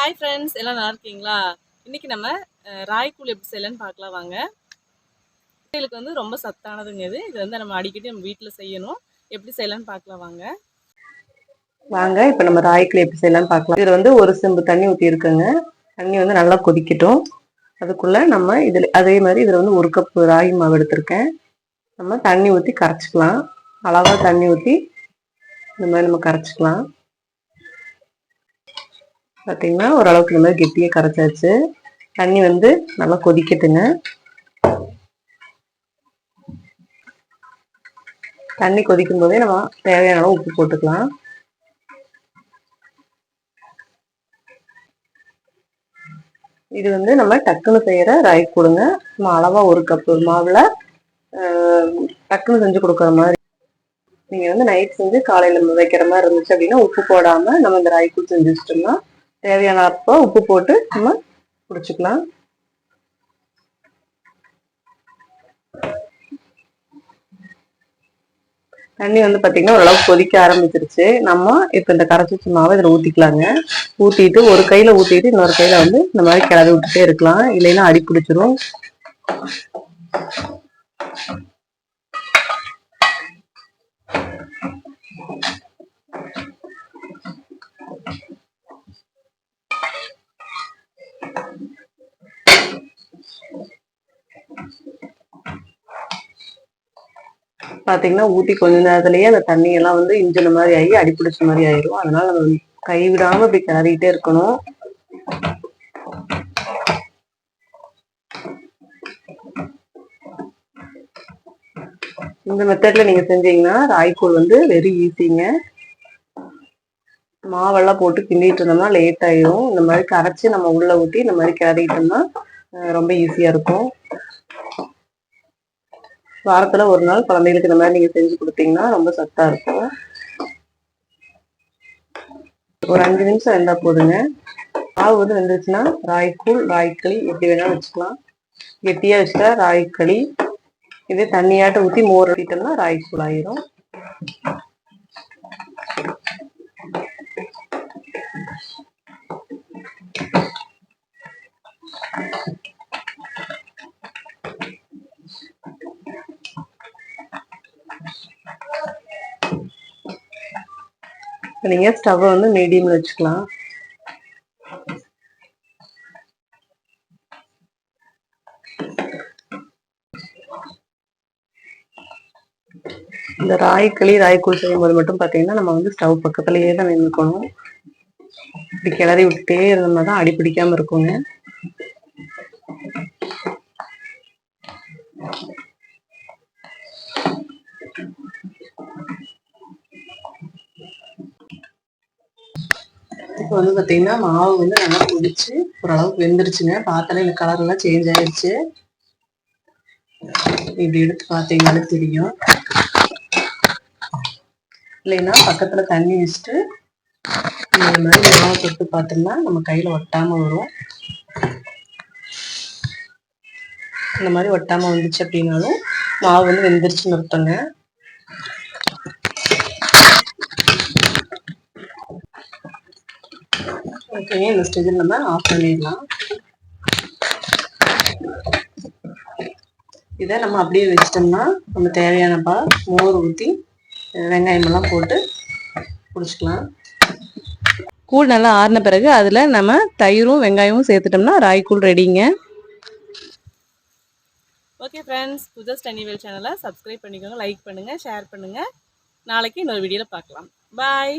Hi friends எல்லாம் நல்லா இருக்கீங்களா? இன்னைக்கு நம்ம ராய்க்கூழ் எப்படி செய்யலான்னு பார்க்கலாம் வாங்க. குழந்தைகளுக்கு வந்து ரொம்ப சத்தானதுங்க இது. இது வந்து நம்ம அடிக்கடி நம்ம வீட்டில் செய்யணும். எப்படி செய்யலான்னு பார்க்கலாம் வாங்க. வாங்க இப்போ நம்ம ராய்க்கில் எப்படி செய்யலாம்னு பார்க்கலாம். இது வந்து ஒரு செம்பு தண்ணி ஊற்றி இருக்குங்க. தண்ணி வந்து நல்லா கொதிக்கட்டும். அதுக்குள்ள நம்ம இதில் அதே மாதிரி இதில் வந்து ஒரு கப் ராகி மாவு எடுத்திருக்கேன். நம்ம தண்ணி ஊற்றி கரைச்சிக்கலாம். அளவாக தண்ணி ஊற்றி இந்த மாதிரி நம்ம கரைச்சிக்கலாம். பார்த்தீங்கன்னா ஓரளவுக்கு இந்த மாதிரி கெட்டியாக கரைச்சாச்சு. தண்ணி வந்து நல்லா கொதிக்கட்டுங்க. தண்ணி கொதிக்கும் போதே நம்ம தேவையான அளவு உப்பு போட்டுக்கலாம். இது வந்து நம்ம டக்குன்னு செய்கிற ராய் கொடுங்க. நம்ம அளவா ஒரு கப் மாவுல ஆஹ், டக்குன்னு செஞ்சு கொடுக்குற மாதிரி. நீங்க வந்து நைட் செஞ்சு காலையில வைக்கிற மாதிரி இருந்துச்சு அப்படின்னா உப்பு போடாம நம்ம இந்த ராய்க்கூழ் செஞ்சு வச்சிட்டோம்னா தேவையான அப்போ உப்பு போட்டு நம்ம குடிச்சுக்கலாம். தண்ணி வந்து பார்த்தீங்கன்னா ஓரளவுக்கு கொதிக்க ஆரம்பிச்சிருச்சு. நம்ம இப்போ இந்த கரைச்சி மாவை இதில் ஊற்றிக்கலாங்க ஊத்திட்டு ஒரு கையில் ஊற்றிட்டு இன்னொரு கையில் வந்து இந்த மாதிரி கிளறி விட்டுட்டே இருக்கலாம். இல்லைன்னா அடி பிடிச்சிரும். பாத்தீங்கன்னா ஊத்தி கொஞ்ச நேரத்திலேயே அந்த தண்ணி எல்லாம் வந்து இஞ்சின மாதிரி ஆகி அடி பிடிச்ச மாதிரி ஆயிரும். அதனால நம்ம கைவிடாமல் விடாம இப்படி கிளறிட்டே இருக்கணும். இந்த மெத்தட்ல நீங்க செஞ்சீங்கன்னா ராய்க்கூழ் வந்து வெரி ஈஸிங்க மாவெல்லாம் போட்டு கிண்டிட்டு இருந்தோம்னா லேட் ஆயிரும். இந்த மாதிரி கரைச்சி நம்ம உள்ள ஊத்தி இந்த மாதிரி கிளறிட்டோம்னா ரொம்ப ஈஸியா இருக்கும். வாரத்துல ஒரு நாள் குழந்தைகளுக்கு இந்த மாதிரி நீங்க செஞ்சு கொடுத்தீங்கன்னா ரொம்ப சத்தா இருக்கும். ஒரு அஞ்சு நிமிஷம் வெந்தா போதுங்க. மாவு வந்து வெந்துருச்சுன்னா ராய்க்கூழ் ராய்க்களி எப்படி வேணாலும் வச்சுக்கலாம். கெட்டியா வச்சுட்டா ராய்க்களி இதே தண்ணியாட்ட ஊத்தி மோர் ஊத்திட்டோம்னா ராய்க்கூழ் ஆயிரும். நீங்க ஸ்டவ் வந்து மீடியம்ல வச்சுக்கலாம். இந்த ராய்க்களி ராய்க்கூழ் செய்யும்போது மட்டும் பாத்தீங்கன்னா நம்ம வந்து ஸ்டவ் பக்கத்துலயே தான் நின்றுக்கணும் இப்படி கிளறி விட்டுட்டே இருந்தோம்னா தான் அடி பிடிக்காம இருக்குங்க. இப்போ வந்து பாத்தீங்கன்னா மாவு வந்து நல்லா கொதிச்சு ஓரளவுக்கு வெந்துருச்சுங்க. பார்த்தாலே இந்த கலர் எல்லாம் சேஞ்ச் ஆயிடுச்சு. இப்படி எடுத்து பார்த்தீங்கன்னாலே தெரியும். இல்லைன்னா பக்கத்துல தண்ணி வச்சுட்டு இந்த மாதிரி மாவு தொட்டு பார்த்தோம்னா நம்ம கையில ஒட்டாம வரும். இந்த மாதிரி ஒட்டாம வந்துச்சு அப்படின்னாலும் மாவு வந்து வெந்துருச்சுன்னு அர்த்தங்க. ஓகே இந்த ஸ்டேஜில் நம்ம ஆஃப் பண்ணிடலாம். இதை நம்ம அப்படியே வச்சிட்டோம்னா நம்ம தேவையானப்பா மோர் ஊற்றி வெங்காயமெல்லாம் போட்டு குடிச்சிக்கலாம். கூழ் நல்லா ஆறின பிறகு அதில் நம்ம தயிரும் வெங்காயமும் சேர்த்துட்டோம்னா ராய்க்கூழ் ரெடிங்க. ஓகே ஃப்ரெண்ட்ஸ் புஜஸ் டனிவேல் சேனலை சப்ஸ்கிரைப் பண்ணிக்கோங்க லைக் பண்ணுங்கள் ஷேர் பண்ணுங்கள் நாளைக்கு இன்னொரு வீடியோவில் பார்க்கலாம். பாய்